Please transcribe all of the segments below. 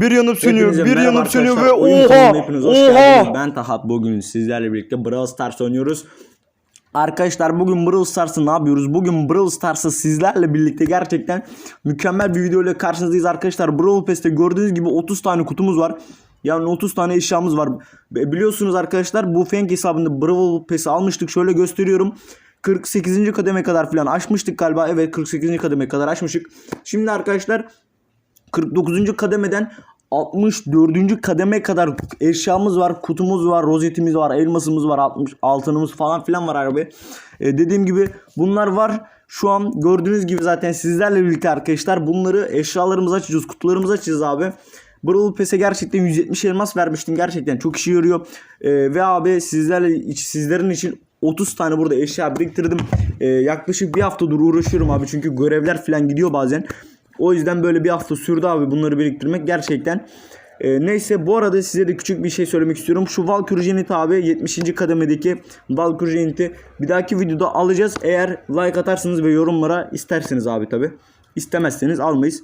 Bir yanıp sönüyor, Hepinize bir merhaba yanıp sönüyor ve arkadaşlar. Oyun oha! hepiniz hoş geldiniz. Oha! Ben Tahat bugün sizlerle birlikte Brawl Stars oynuyoruz. Arkadaşlar bugün Brawl Stars'ı ne yapıyoruz? Bugün Brawl Stars'ı sizlerle birlikte gerçekten mükemmel bir video ile karşınızdayız arkadaşlar. Brawl Pass'te gördüğünüz gibi 30 tane kutumuz var. Yani 30 tane eşyamız var. Be- Biliyorsunuz arkadaşlar bu Fang hesabında Brawl Pass'i almıştık. Şöyle gösteriyorum. 48. kademe kadar falan açmıştık galiba. Evet 48. kademe kadar açmıştık. Şimdi arkadaşlar 49. kademeden 64. kademe kadar eşyamız var, kutumuz var, rozetimiz var, elmasımız var, 60 altınımız falan filan var abi. Ee, dediğim gibi bunlar var. Şu an gördüğünüz gibi zaten sizlerle birlikte arkadaşlar bunları eşyalarımızı açacağız, kutularımızı açacağız abi. Brawl Pass'e gerçekten 170 elmas vermiştim. Gerçekten çok işe yarıyor. Ee, ve abi sizlerle sizlerin için 30 tane burada eşya biriktirdim. Ee, yaklaşık bir haftadır uğraşıyorum abi. Çünkü görevler falan gidiyor bazen. O yüzden böyle bir hafta sürdü abi bunları biriktirmek gerçekten. Ee, neyse bu arada size de küçük bir şey söylemek istiyorum. Şu Valkyrie Zenith abi 70. kademedeki Valkyrie Zenith'i bir dahaki videoda alacağız. Eğer like atarsınız ve yorumlara isterseniz abi tabi. İstemezseniz almayız.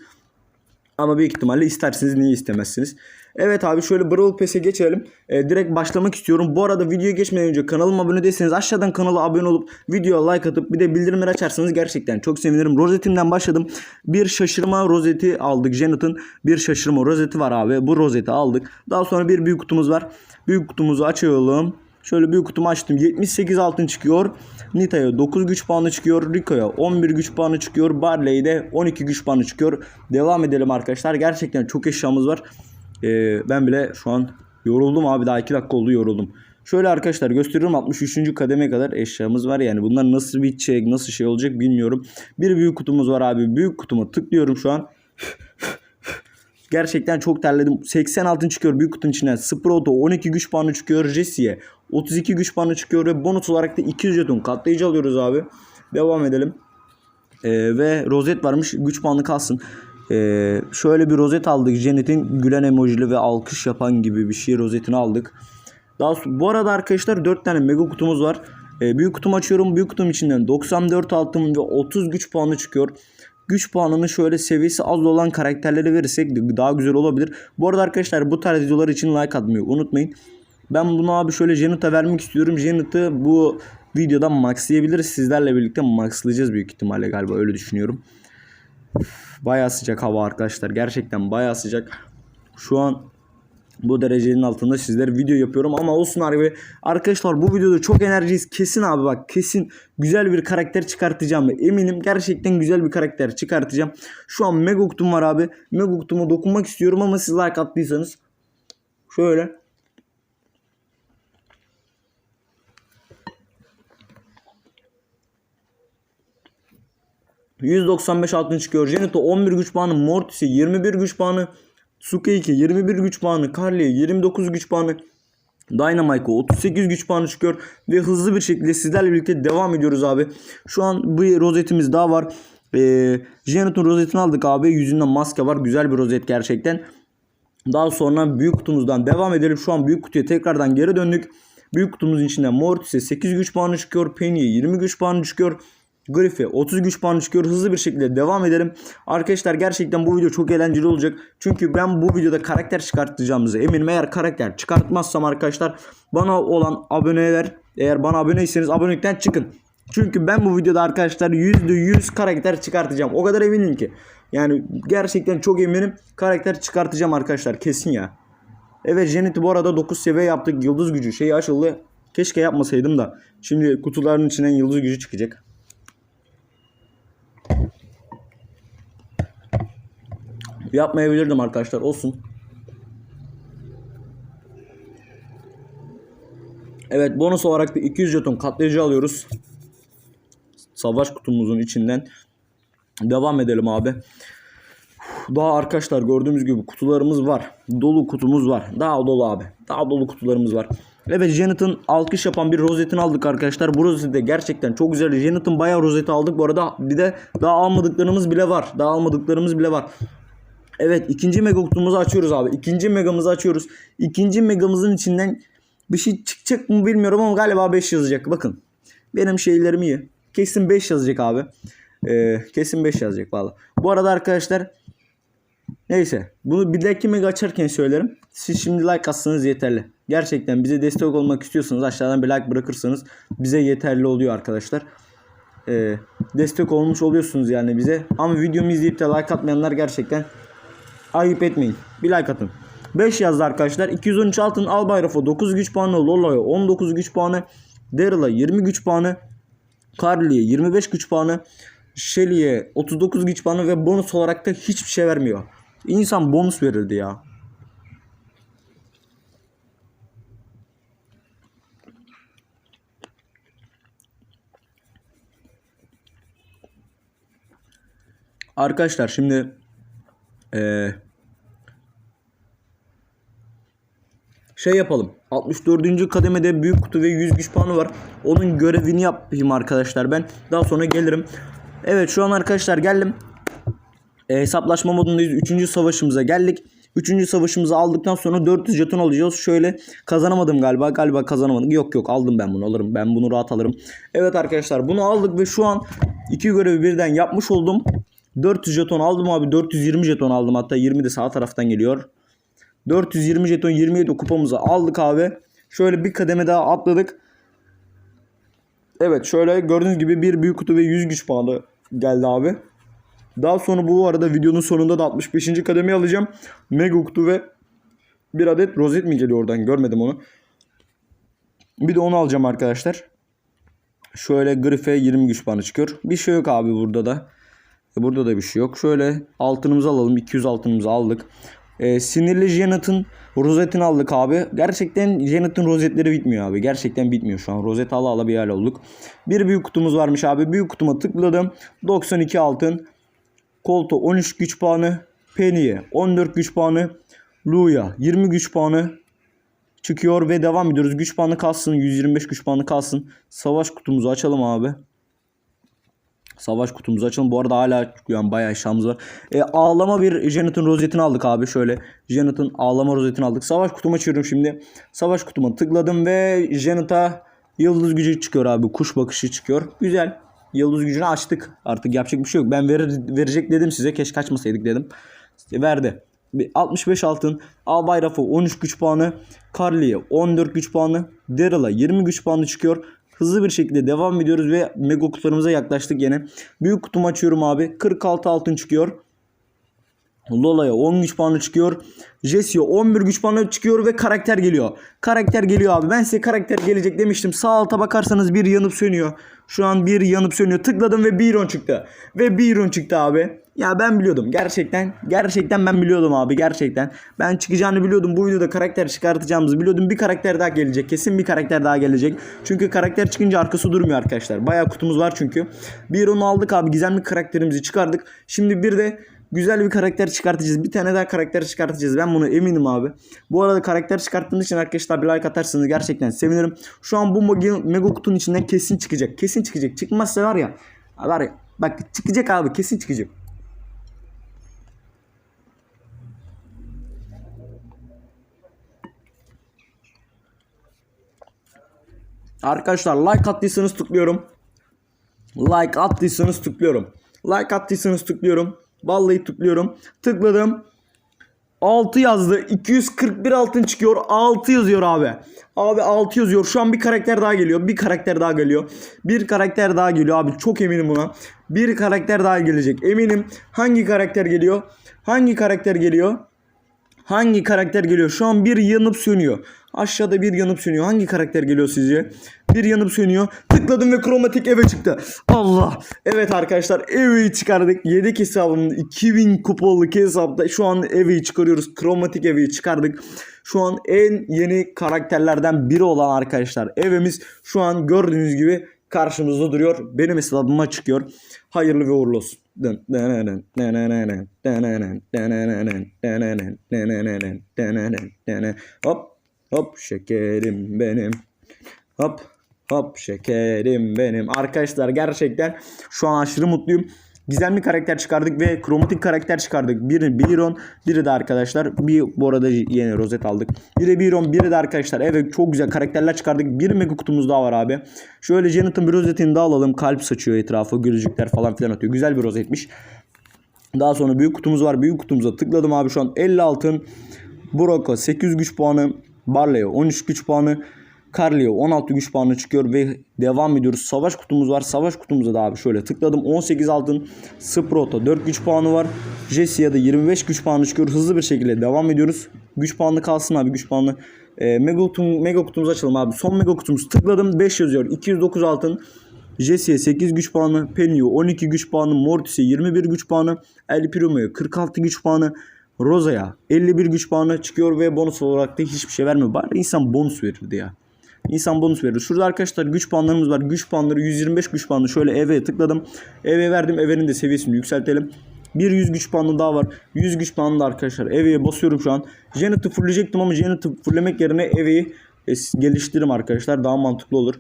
Ama büyük ihtimalle isterseniz niye istemezsiniz. Evet abi şöyle Brawl Pass'e geçelim. Ee, direkt başlamak istiyorum. Bu arada videoya geçmeden önce kanalıma abone değilseniz aşağıdan kanala abone olup videoya like atıp bir de bildirimleri açarsanız gerçekten çok sevinirim. Rozetimden başladım. Bir şaşırma rozeti aldık. Janet'ın bir şaşırma rozeti var abi. Bu rozeti aldık. Daha sonra bir büyük kutumuz var. Büyük kutumuzu açalım. Şöyle büyük kutumu açtım. 78 altın çıkıyor. Nita'ya 9 güç puanı çıkıyor. Rico'ya 11 güç puanı çıkıyor. Barley'de 12 güç puanı çıkıyor. Devam edelim arkadaşlar. Gerçekten çok eşyamız var. Ee, ben bile şu an yoruldum abi. Daha 2 dakika oldu yoruldum. Şöyle arkadaşlar gösteriyorum 63. kademe kadar eşyamız var. Yani bunlar nasıl bitecek, nasıl şey olacak bilmiyorum. Bir büyük kutumuz var abi. Büyük kutuma tıklıyorum şu an. Gerçekten çok terledim. 80 altın çıkıyor büyük kutunun içinden. Sprout'a 12 güç puanı çıkıyor. Jesse'ye 32 güç puanı çıkıyor ve bonus olarak da 200 jeton katlayıcı alıyoruz abi. Devam edelim. Ee, ve rozet varmış. Güç puanı kalsın. Ee, şöyle bir rozet aldık. Janet'in gülen emojili ve alkış yapan gibi bir şey rozetini aldık. Daha so- bu arada arkadaşlar 4 tane mega kutumuz var. Ee, büyük kutumu açıyorum. Büyük kutum içinden 94 altın ve 30 güç puanı çıkıyor. Güç puanını şöyle seviyesi az olan karakterlere verirsek daha güzel olabilir. Bu arada arkadaşlar bu tarz videolar için like atmayı unutmayın. Ben bunu abi şöyle Janet'a vermek istiyorum. Janet'ı bu videoda maxlayabiliriz. Sizlerle birlikte maxlayacağız büyük ihtimalle galiba öyle düşünüyorum. Baya sıcak hava arkadaşlar. Gerçekten baya sıcak. Şu an bu derecenin altında sizlere video yapıyorum ama olsun abi. Arkadaşlar bu videoda çok enerjiyiz. Kesin abi bak kesin güzel bir karakter çıkartacağım. Eminim gerçekten güzel bir karakter çıkartacağım. Şu an Mega kutum var abi. Mega kutuma dokunmak istiyorum ama siz like attıysanız şöyle %95 altın çıkıyor. Janet'a 11 güç puanı, Mortis'e 21 güç puanı, Sukeyki 21 güç puanı, Carly'e 29 güç puanı, Dynamite'a 38 güç puanı çıkıyor ve hızlı bir şekilde sizlerle birlikte devam ediyoruz abi. Şu an bir rozetimiz daha var. Ee, Janet'ın rozetini aldık abi. Yüzünde maske var. Güzel bir rozet gerçekten. Daha sonra büyük kutumuzdan devam edelim. Şu an büyük kutuya tekrardan geri döndük. Büyük kutumuzun içinden Mortis'e 8 güç puanı çıkıyor. Penny'e 20 güç puanı çıkıyor. Griff'e 30 güç puanı çıkıyor. Hızlı bir şekilde devam edelim. Arkadaşlar gerçekten bu video çok eğlenceli olacak. Çünkü ben bu videoda karakter çıkartacağımızı eminim. Eğer karakter çıkartmazsam arkadaşlar bana olan aboneler eğer bana aboneyseniz abonelikten çıkın. Çünkü ben bu videoda arkadaşlar %100 karakter çıkartacağım. O kadar eminim ki. Yani gerçekten çok eminim karakter çıkartacağım arkadaşlar kesin ya. Evet Janet'i bu arada 9 seviye yaptık. Yıldız gücü şeyi açıldı. Keşke yapmasaydım da. Şimdi kutuların içinden yıldız gücü çıkacak. Yapmayabilirdim arkadaşlar. Olsun. Evet bonus olarak da 200 jeton katlayıcı alıyoruz. Savaş kutumuzun içinden. Devam edelim abi. Daha arkadaşlar gördüğümüz gibi kutularımız var. Dolu kutumuz var. Daha dolu abi. Daha dolu kutularımız var. Evet Janet'ın alkış yapan bir rozetini aldık arkadaşlar. Bu rozeti de gerçekten çok güzel. Janet'ın bayağı rozeti aldık. Bu arada bir de daha almadıklarımız bile var. Daha almadıklarımız bile var. Evet ikinci mega kutumuzu açıyoruz abi. İkinci megamızı açıyoruz. İkinci megamızın içinden bir şey çıkacak mı bilmiyorum ama galiba 5 yazacak. Bakın benim şeylerim iyi. Kesin 5 yazacak abi. Ee, kesin 5 yazacak valla. Bu arada arkadaşlar Neyse. Bunu bir dahaki mega açarken söylerim. Siz şimdi like atsanız yeterli. Gerçekten bize destek olmak istiyorsanız aşağıdan bir like bırakırsanız bize yeterli oluyor arkadaşlar. Ee, destek olmuş oluyorsunuz yani bize. Ama videomu izleyip de like atmayanlar gerçekten ayıp etmeyin. Bir like atın. 5 yazdı arkadaşlar. 213 altın Albayraf'a 9 güç puanı, Lolo'ya 19 güç puanı, Daryl'a 20 güç puanı, Carly'e 25 güç puanı, Shelly'e 39 güç puanı ve bonus olarak da hiçbir şey vermiyor. İnsan bonus verirdi ya. Arkadaşlar şimdi eee şey yapalım. 64. kademede büyük kutu ve 100 güç puanı var. Onun görevini yapayım arkadaşlar ben. Daha sonra gelirim. Evet şu an arkadaşlar geldim. E, hesaplaşma modundayız. 3. savaşımıza geldik. 3. savaşımızı aldıktan sonra 400 jeton alacağız. Şöyle kazanamadım galiba. Galiba kazanamadım. Yok yok aldım ben bunu alırım. Ben bunu rahat alırım. Evet arkadaşlar bunu aldık ve şu an iki görevi birden yapmış oldum. 400 jeton aldım abi. 420 jeton aldım. Hatta 20 de sağ taraftan geliyor. 420 jeton 27 kupamızı aldık abi. Şöyle bir kademe daha atladık. Evet şöyle gördüğünüz gibi bir büyük kutu ve 100 güç puanı geldi abi. Daha sonra bu arada videonun sonunda da 65. kademeyi alacağım. Mega kutu ve bir adet rozet mi geliyor oradan görmedim onu. Bir de onu alacağım arkadaşlar. Şöyle grife 20 güç puanı çıkıyor. Bir şey yok abi burada da. E, Burada da bir şey yok. Şöyle altınımızı alalım. 200 altınımızı aldık. E, sinirli Janet'ın rozetini aldık abi. Gerçekten Janet'ın rozetleri bitmiyor abi. Gerçekten bitmiyor şu an. Rozet ala ala bir hal olduk. Bir büyük kutumuz varmış abi. Büyük kutuma tıkladım. 92 altın. Colt'a 13 güç puanı. Penny'e 14 güç puanı. Lu'ya 20 güç puanı çıkıyor ve devam ediyoruz. Güç puanı kalsın. 125 güç puanı kalsın. Savaş kutumuzu açalım abi. Savaş kutumuzu açalım. Bu arada hala yani bayağı şans var. E, ağlama bir Janet'ın rozetini aldık abi şöyle. Janet'ın ağlama rozetini aldık. Savaş kutumu açıyorum şimdi. Savaş kutuma tıkladım ve Janet'a yıldız gücü çıkıyor abi. Kuş bakışı çıkıyor. Güzel. Yıldız gücünü açtık. Artık yapacak bir şey yok. Ben verir, verecek dedim size. Keşke kaçmasaydık dedim. İşte verdi. Bir 65 altın. Albayraf'a 13 güç puanı. Carly'e 14 güç puanı. Daryl'a 20 güç puanı çıkıyor. Hızlı bir şekilde devam ediyoruz ve mega kutularımıza yaklaştık yine. Büyük kutumu açıyorum abi. 46 altın çıkıyor. Lola'ya 10 güç puanı çıkıyor. Jesse'ye 11 güç puanı çıkıyor ve karakter geliyor. Karakter geliyor abi. Ben size karakter gelecek demiştim. Sağ alta bakarsanız bir yanıp sönüyor. Şu an bir yanıp sönüyor. Tıkladım ve Byron çıktı. Ve Byron çıktı abi. Ya ben biliyordum. Gerçekten. Gerçekten ben biliyordum abi. Gerçekten. Ben çıkacağını biliyordum. Bu videoda karakter çıkartacağımızı biliyordum. Bir karakter daha gelecek. Kesin bir karakter daha gelecek. Çünkü karakter çıkınca arkası durmuyor arkadaşlar. Bayağı kutumuz var çünkü. Byron'u aldık abi. Gizemli karakterimizi çıkardık. Şimdi bir de güzel bir karakter çıkartacağız. Bir tane daha karakter çıkartacağız. Ben bunu eminim abi. Bu arada karakter çıkarttığınız için arkadaşlar bir like atarsanız gerçekten sevinirim. Şu an bu mega kutunun içinden kesin çıkacak. Kesin çıkacak. Çıkmazsa var ya. Var ya. Bak çıkacak abi. Kesin çıkacak. Arkadaşlar like attıysanız tıklıyorum. Like attıysanız tıklıyorum. Like attıysanız tıklıyorum. Vallahi tıklıyorum. Tıkladım. 6 yazdı. 241 altın çıkıyor. 6 yazıyor abi. Abi 6 yazıyor. Şu an bir karakter daha geliyor. Bir karakter daha geliyor. Bir karakter daha geliyor abi. Çok eminim buna. Bir karakter daha gelecek. Eminim. Hangi karakter geliyor? Hangi karakter geliyor? Hangi karakter geliyor? Şu an bir yanıp sönüyor. Aşağıda bir yanıp sönüyor. Hangi karakter geliyor sizce? Bir yanıp sönüyor. Tıkladım ve kromatik eve çıktı. Allah. Evet arkadaşlar evi çıkardık. Yedek hesabımın 2000 kupalık hesapta şu an evi çıkarıyoruz. Kromatik evi çıkardık. Şu an en yeni karakterlerden biri olan arkadaşlar. Evimiz şu an gördüğünüz gibi karşımızda duruyor. Benim hesabıma çıkıyor. Hayırlı ve uğurlu olsun. Hop hop şekerim benim. Hop hop şekerim benim. Arkadaşlar gerçekten şu an aşırı mutluyum. Gizemli karakter çıkardık ve kromatik karakter çıkardık. Biri Biron, biri de arkadaşlar. Bir bu arada yeni rozet aldık. Biri Biron, biri de arkadaşlar. Evet çok güzel karakterler çıkardık. Bir mega kutumuz daha var abi. Şöyle Janet'ın bir rozetini daha alalım. Kalp saçıyor etrafı, gülücükler falan filan atıyor. Güzel bir rozetmiş. Daha sonra büyük kutumuz var. Büyük kutumuza tıkladım abi şu an 50 altın. Brock'a 8 güç puanı. Barley'e 13 güç puanı. Carly'e 16 güç puanı çıkıyor ve devam ediyoruz. Savaş kutumuz var. Savaş kutumuza da abi şöyle tıkladım. 18 altın. Sprout'a 4 güç puanı var. Jesse'ye de 25 güç puanı çıkıyor. Hızlı bir şekilde devam ediyoruz. Güç puanı kalsın abi güç puanı. E, mega, kutum, mega kutumuzu açalım abi. Son mega kutumuzu tıkladım. 5 yazıyor. 209 altın. Jesse'ye 8 güç puanı, Penny'e 12 güç puanı, Mortis'e 21 güç puanı, El Primo'ya 46 güç puanı, Rosa'ya 51 güç puanı çıkıyor ve bonus olarak da hiçbir şey vermiyor. Bari insan bonus verirdi ya. İnsan bonus verir. Şurada arkadaşlar güç puanlarımız var. Güç puanları 125 güç puanı. Şöyle EV'ye tıkladım. EV'ye verdim. EV'nin de seviyesini yükseltelim. Bir 100 güç puanı daha var. 100 güç puanı da arkadaşlar. EV'ye basıyorum şu an. Janet'ı fullleyecektim ama Janet'ı fulllemek yerine EV'yi geliştiririm arkadaşlar. Daha mantıklı olur.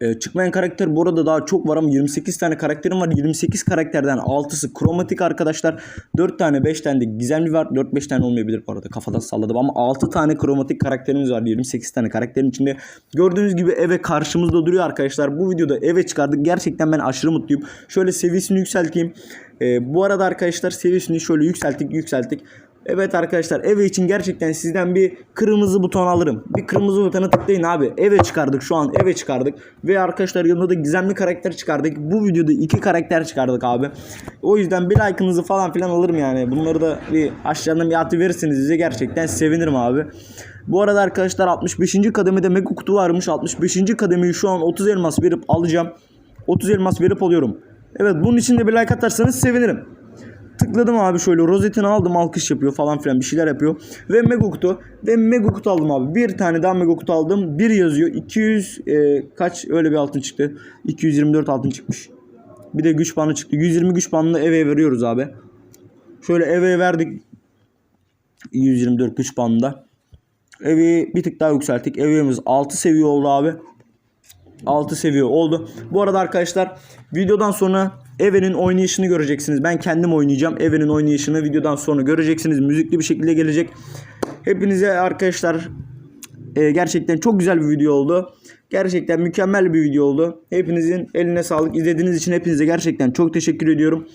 Ee, çıkmayan karakter bu arada daha çok var ama 28 tane karakterim var. 28 karakterden 6'sı kromatik arkadaşlar. 4 tane 5 tane de gizemli var. 4-5 tane olmayabilir bu arada kafadan salladım ama 6 tane kromatik karakterimiz var. 28 tane karakterin içinde. Gördüğünüz gibi eve karşımızda duruyor arkadaşlar. Bu videoda eve çıkardık. Gerçekten ben aşırı mutluyum. Şöyle seviyesini yükselteyim. Ee, bu arada arkadaşlar seviyesini şöyle yükselttik yükselttik. Evet arkadaşlar eve için gerçekten sizden bir kırmızı buton alırım. Bir kırmızı butona tıklayın abi. Eve çıkardık şu an eve çıkardık. Ve arkadaşlar yanında da gizemli karakter çıkardık. Bu videoda iki karakter çıkardık abi. O yüzden bir like'ınızı falan filan alırım yani. Bunları da bir aşağıdan bir atı verirseniz bize gerçekten sevinirim abi. Bu arada arkadaşlar 65. kademede mega kutu varmış. 65. kademeyi şu an 30 elmas verip alacağım. 30 elmas verip alıyorum. Evet bunun için de bir like atarsanız sevinirim. Tıkladım abi şöyle rozetini aldım alkış yapıyor falan filan bir şeyler yapıyor. Ve mega kutu ve mega kutu aldım abi. Bir tane daha mega kutu aldım. Bir yazıyor 200 e, kaç öyle bir altın çıktı. 224 altın çıkmış. Bir de güç puanı çıktı. 120 güç puanını eve veriyoruz abi. Şöyle eve verdik. 124 güç puanında. Evi bir tık daha yükselttik. Evimiz 6 seviye oldu abi. 6 seviye oldu. Bu arada arkadaşlar videodan sonra Eve'nin oynayışını göreceksiniz. Ben kendim oynayacağım. Eve'nin oynayışını videodan sonra göreceksiniz. Müzikli bir şekilde gelecek. Hepinize arkadaşlar e, gerçekten çok güzel bir video oldu. Gerçekten mükemmel bir video oldu. Hepinizin eline sağlık. İzlediğiniz için hepinize gerçekten çok teşekkür ediyorum.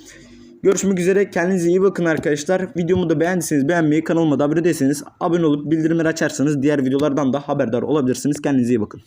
Görüşmek üzere. Kendinize iyi bakın arkadaşlar. Videomu da beğendiyseniz beğenmeyi, kanalıma da abone değilseniz abone olup bildirimleri açarsanız diğer videolardan da haberdar olabilirsiniz. Kendinize iyi bakın.